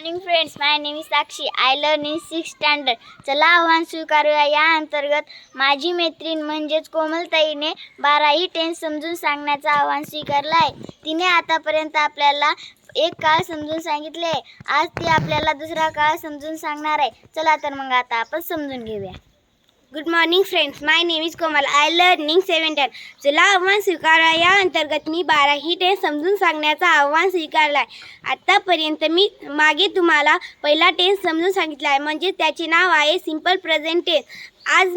Morning friends my name is Sakshi I learn in six standard चला आव्हान स्वीकारूया. या अंतर्गत माझी मैत्रीण म्हणजेच कोमलताईने बाराही टेन्स समजून सांगण्याचं आव्हान स्वीकारलं आहे. तिने आतापर्यंत आपल्याला एक काळ समजून सांगितले आहे. आज ती आपल्याला दुसरा काळ समजून सांगणार आहे. चला तर मग आता आपण समजून घेऊया. Good morning friends my name is Komal I learning seven ten चला आव्हान स्वीकारा या अंतर्गत मी बाराही टेन समजून सांगण्याचा आव्हान स्वीकारला आहे आत्तापर्यंत मी मागे तुम्हाला पहिला टेन्स समजून सांगितला आहे म्हणजे त्याचे नाव आहे सिंपल प्रेझेंट टेन्स आज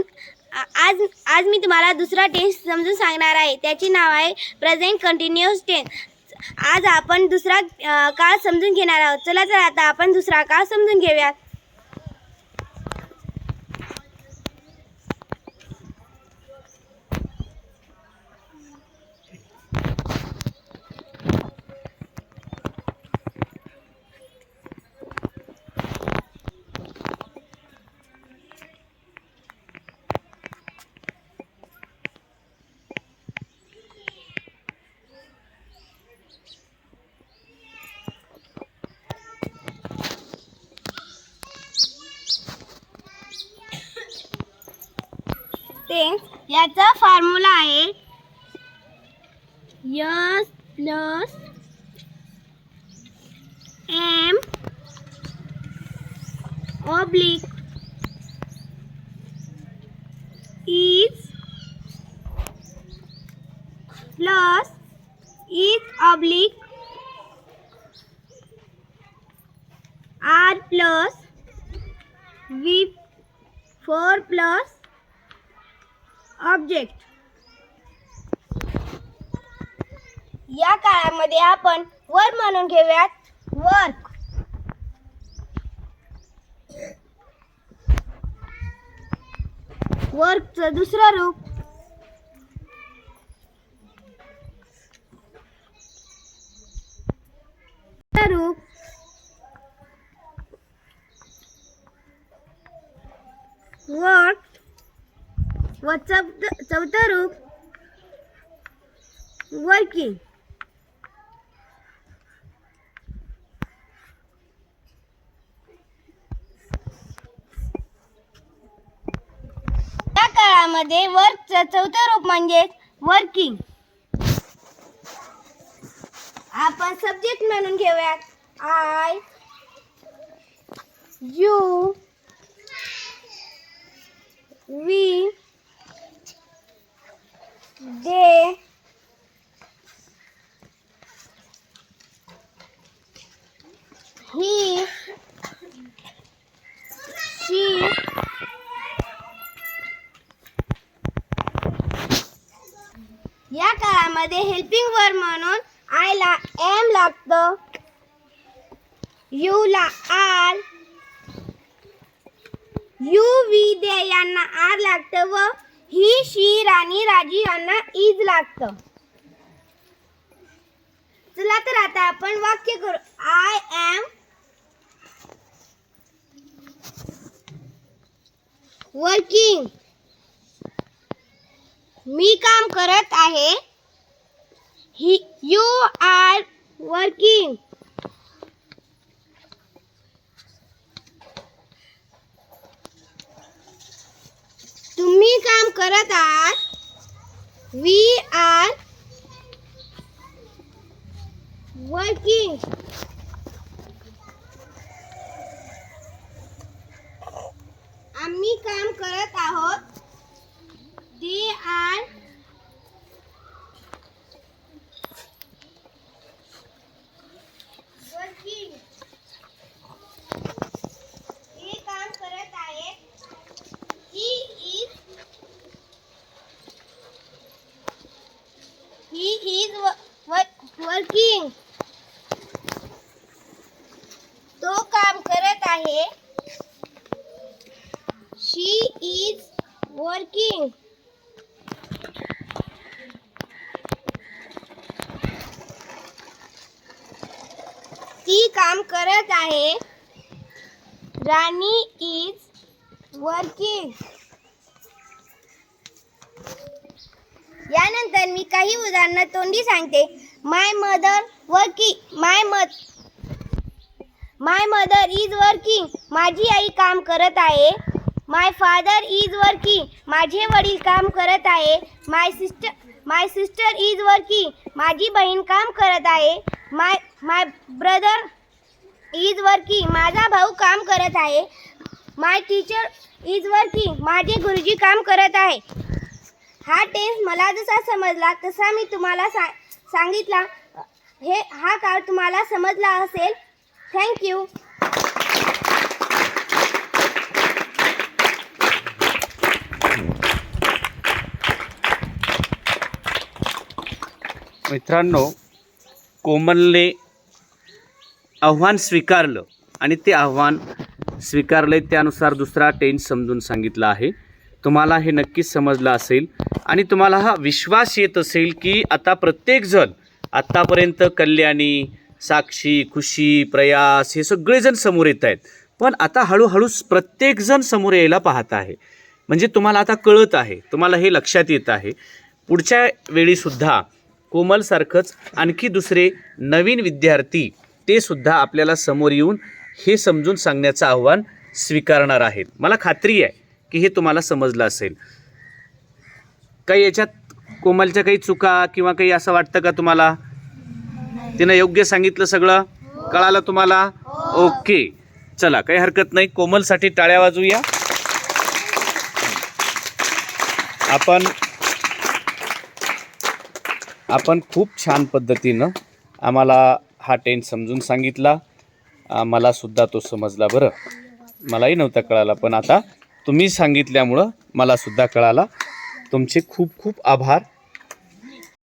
आज आज मी तुम्हाला दुसरा टेन्स समजून सांगणार आहे. त्याचे नाव आहे प्रेझेंट कंटिन्युअस टेन्स आज आपण दुसरा काळ समजून घेणार आहोत. चला तर आता आपण दुसरा काळ समजून घेऊयात. टेन्स याचा फॉर्म्युला आहे S plus am oblique is plus is oblique are plus V four plus object. या काळामध्ये आपण वर म्हणून घेऊयात. वर्क. वर्कचं दुसरं रूप दुसरं रूप वर्क व चौथ चौथं रूप वर्किंग त्या काळामध्ये वर्कचं चौथं रूप म्हणजे वर्किंग आपण सब्जेक्ट म्हणून घेऊयात. आय यू वी मध्ये हेल्पिंग वर्ड म्हणून आय ला एम लागतं. यू ला आर यू वी दे यांना आर लागतं व ही शी राणी राजी यांना इज लागतं. चला तर आता आपण वाक्य करू. आय एम वर्किंग मी काम करत आहे. ही यू आर वर्किंग तुम्ही काम करत आहात. वी आर वर्किंग आम्ही काम करत आहोत दे आर वर्किंग हे काम करत आहेत He is he is wo- wo- working. तो काम करत आहे शी इज वर्किंग ती काम करत आहे. राणी इज वर्किंग यानंतर मी काही उदाहरणं तोंडी सांगते. माय मदर वर्किंग माय मद माय मदर इज वर्किंग माझी आई काम करत आहे. माय फादर इज वर्किंग माझे वडील काम करत आहे. My sister my sister is working माझी बहीण काम करत आहे. My my brother is working माझा भाऊ काम करत आहे. माय टीचर इज वर्किंग माझे गुरुजी काम करत आहे. हा टेन्स मला जसा समजला तसा मी तुम्हाला सा सांगितला. हे हा काळ तुम्हाला समजला असेल. थँक्यू मित्रांनो कोमलने आव्हान स्वीकारलं आणि ते आव्हान स्वीकारले त्यानुसार दुसरा टेन्स समजून सांगितला आहे. तुम्हाला हे नक्कीच समजलं असेल आणि तुम्हाला हा विश्वास येत असेल की आता प्रत्येकजण आत्तापर्यंत कल्याणी साक्षी खुशी प्रयास हे सगळेजण समोर येत आहेत. पण आता हळूहळू प्रत्येकजण समोर यायला पाहत आहे. म्हणजे तुम्हाला आता कळत आहे तुम्हाला हे लक्षात येत आहे. पुढच्या वेळीसुद्धा कोमलसारखंच आणखी दुसरे नवीन विद्यार्थी ते सुद्धा आपल्याला समोर येऊन हे समजून सांगण्याचं आव्हान स्वीकारणार आहेत. मला खात्री आहे की हे तुम्हाला समजलं असेल. काही याच्यात कोमलच्या काही चुका किंवा काही असं वाटतं का तुम्हाला? तिनं योग्य सांगितलं सगळं? कळालं तुम्हाला? ओके. चला काही हरकत नाही. कोमलसाठी टाळ्या वाजूया आपण आपण खूप छान पद्धतीनं आम्हाला हा टेंट समजून सांगितला. मलासुद्धा तो समजला बरं. मलाही नव्हता कळाला पण आता तुम्ही सांगितल्यामुळं मलासुद्धा कळाला. तुमचे खूप खूप आभार.